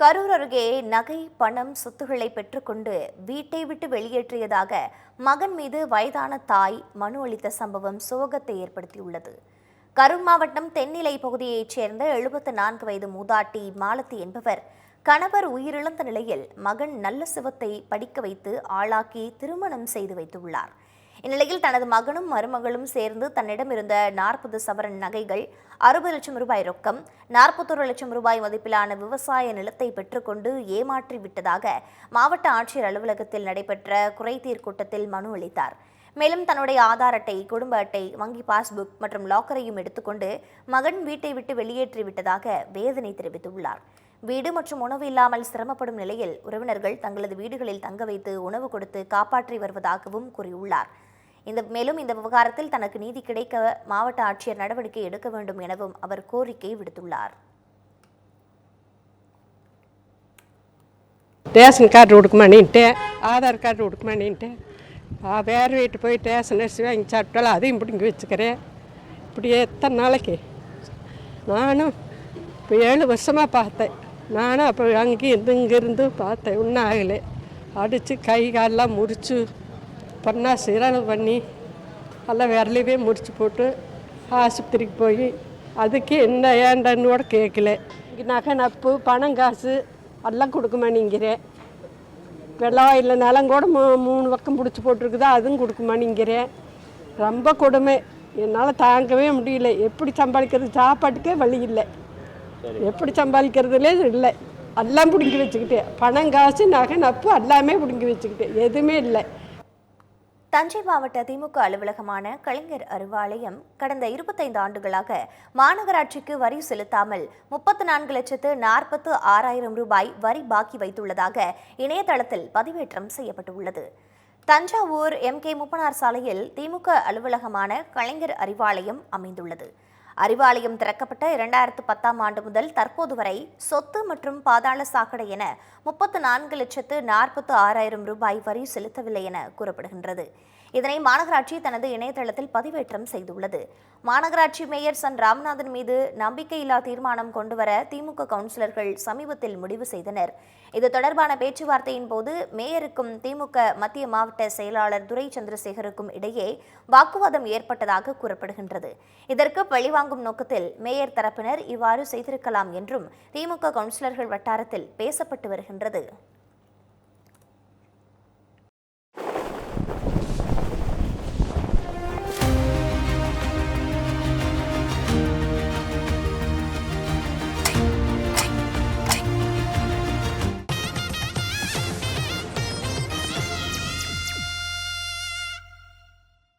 கரூர் அருகே நகை பணம் சொத்துக்களை பெற்றுக்கொண்டு வீட்டை விட்டு வெளியேற்றியதாக மகன் மீது வயதான தாய் மனு அளித்த சம்பவம் சோகத்தை ஏற்படுத்தியுள்ளது. கரூர் மாவட்டம் தென்னிலை பகுதியைச் சேர்ந்த எழுபத்து நான்கு வயது மூதாட்டி மாலத்தி என்பவர் கணவர் உயிரிழந்த நிலையில் மகன் நல்ல சிவத்தை படிக்க வைத்து ஆளாக்கி திருமணம் செய்து வைத்துள்ளார். இந்நிலையில் தனது மகனும் மருமகளும் சேர்ந்து தன்னிடம் இருந்த நாற்பது சவரன் நகைகள் அறுபது லட்சம் ரூபாய் ரொக்கம் நாற்பத்தொரு லட்சம் ரூபாய் மதிப்பிலான விவசாய நிலத்தை பெற்றுக்கொண்டு ஏமாற்றி விட்டதாக மாவட்ட ஆட்சியர் அலுவலகத்தில் நடைபெற்ற குறைதீர் கூட்டத்தில் மனு அளித்தார். மேலும் தன்னுடைய ஆதார் அட்டை குடும்ப அட்டை வங்கி பாஸ்புக் மற்றும் லாக்கரையும் எடுத்துக்கொண்டு மகன் வீட்டை விட்டு வெளியேற்றி விட்டதாக வேதனை தெரிவித்துள்ளார். வீடு மற்றும் உணவு இல்லாமல் சிரமப்படும் நிலையில் உறவினர்கள் தங்களது வீடுகளில் தங்க வைத்து உணவு கொடுத்து காப்பாற்றி வருவதாகவும் கூறியுள்ளார். இந்த மேலும் இந்த விவகாரத்தில் தனக்கு நீதி கிடைக்க மாவட்ட ஆட்சியர் நடவடிக்கை எடுக்க வேண்டும் எனவும் அவர் கோரிக்கை விடுத்துள்ளார். ரேஷன் கார்டு கொடுக்கமானின்ட்டேன் ஆதார் கார்டு கொடுக்கமானின்ட்டேன் வேறு வீட்டு போய் ரேஷன் அரிசி வாங்கி சாப்பிட்டாலும் அதையும் பிடிங்கி வச்சுக்கிறேன். இப்படி எத்தனை நாளைக்கு? நானும் இப்போ ஏழு வருஷமாக பார்த்தேன். நானும் அப்போ அங்கேயும் இருந்து இங்கேருந்து பார்த்தேன். ஒன்றும் ஆகலை. அடித்து கை காலெலாம் முறிச்சு பண்ணா சிறகு பண்ணி எல்லாம் விரலையே முறிச்சு போட்டு ஆஸ்பத்திரிக்கு போய் அதுக்கு என்ன ஏண்டன்னு கூட கேட்கல. இங்கே நகை நப்பு பணம் காசு எல்லாம் கொடுக்குமானிங்கிறேன் வெள்ளம் இல்லை நிலம் கூட மூ மூணு பக்கம் பிடிச்சி போட்டிருக்குதா அதுவும் கொடுக்குமானிங்கிறேன் ரொம்ப கொடுமை. என்னால் தாங்கவே முடியல. எப்படி சம்பாதிக்கிறது? சாப்பாட்டுக்கே வழி இல்லை. எப்படி சம்பாதிக்கிறதுலே இல்லை. எல்லாம் பிடுங்கி வச்சுக்கிட்டேன் பணம் காசு நகை நப்பு எல்லாமே பிடுங்கி வச்சுக்கிட்டேன் எதுவுமே இல்லை. தஞ்சை மாவட்ட திமுக அலுவலகமான கலைஞர் அறிவாலயம் கடந்த இருபத்தைந்து ஆண்டுகளாக மாநகராட்சிக்கு வரி செலுத்தாமல் முப்பத்து நான்கு லட்சத்து நாற்பத்து ஆறாயிரம் ரூபாய் வரி பாக்கி வைத்துள்ளதாக இணையதளத்தில் பதிவேற்றம் செய்யப்பட்டுள்ளது. தஞ்சாவூர் எம் கே முப்பனார் சாலையில் திமுக அலுவலகமான கலைஞர் அறிவாலயம் அமைந்துள்ளது. அறிவாலயம் திறக்கப்பட்ட இரண்டாயிரத்து பத்தாம் ஆண்டு முதல் தற்போது வரை சொத்து மற்றும் பாதாள சாக்கடை என முப்பத்து நான்கு லட்சத்து நாற்பத்து ஆறாயிரம் ரூபாய் வரி செலுத்தவில்லை என கூறப்படுகின்றது. இதனை மாநகராட்சி தனது இணையதளத்தில் பதிவேற்றம் செய்துள்ளது. மாநகராட்சி மேயர் சன் ராமநாதன் மீது நம்பிக்கையில்லா தீர்மானம் கொண்டுவர திமுக கவுன்சிலர்கள் சமீபத்தில் முடிவு செய்தனர். இது தொடர்பான பேச்சுவார்த்தையின் போது மேயருக்கும் திமுக மத்திய மாவட்ட செயலாளர் துரை சந்திரசேகருக்கும் இடையே வாக்குவாதம் ஏற்பட்டதாக கூறப்படுகின்றது. இதற்கு பழிவாங்க பழிவாங்கும் நோக்கத்தில் மேயர் தரப்பினர் இவ்வாறு செய்திருக்கலாம் என்றும் திமுக கவுன்சிலர்கள் வட்டாரத்தில் பேசப்பட்டு வருகின்றது.